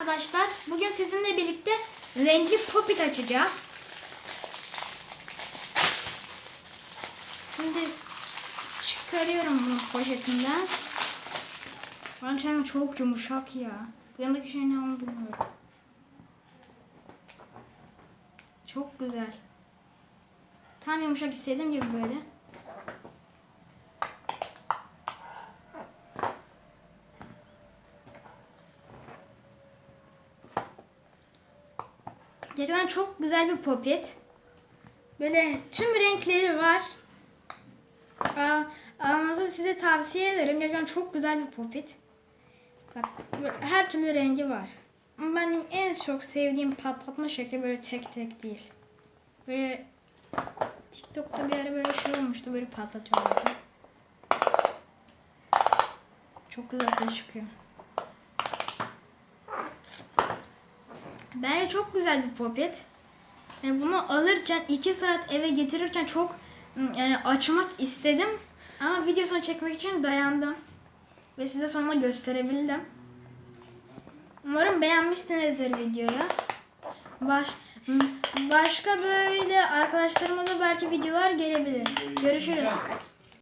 Arkadaşlar bugün sizinle birlikte renkli popit açacağız. Şimdi çıkarıyorum bunu poşetinden. Gerçekten çok yumuşak ya. Yanındaki şey ne onu bilmiyorum. Çok güzel. Tam yumuşak istediğim gibi böyle. Gerçekten çok güzel bir popit. Böyle tüm renkleri var. Almanızı size tavsiye ederim. Gerçekten çok güzel bir popit. Bak, her türlü rengi var. Benim en çok sevdiğim patlatma şekli böyle tek tek değil. Böyle TikTok'ta bir ara böyle şey olmuştu. Böyle patlatıyorlardı. Çok güzel ses çıkıyor. Bence çok güzel bir popet. Yani bunu alırken 2 saat eve getirirken çok ım, yani açmak istedim. Ama videosunu çekmek için dayandım. Ve size sonra gösterebildim. Umarım beğenmişsinizdir videoyu. Baş, başka böyle arkadaşlarıma da belki videolar gelebilir. Görüşürüz.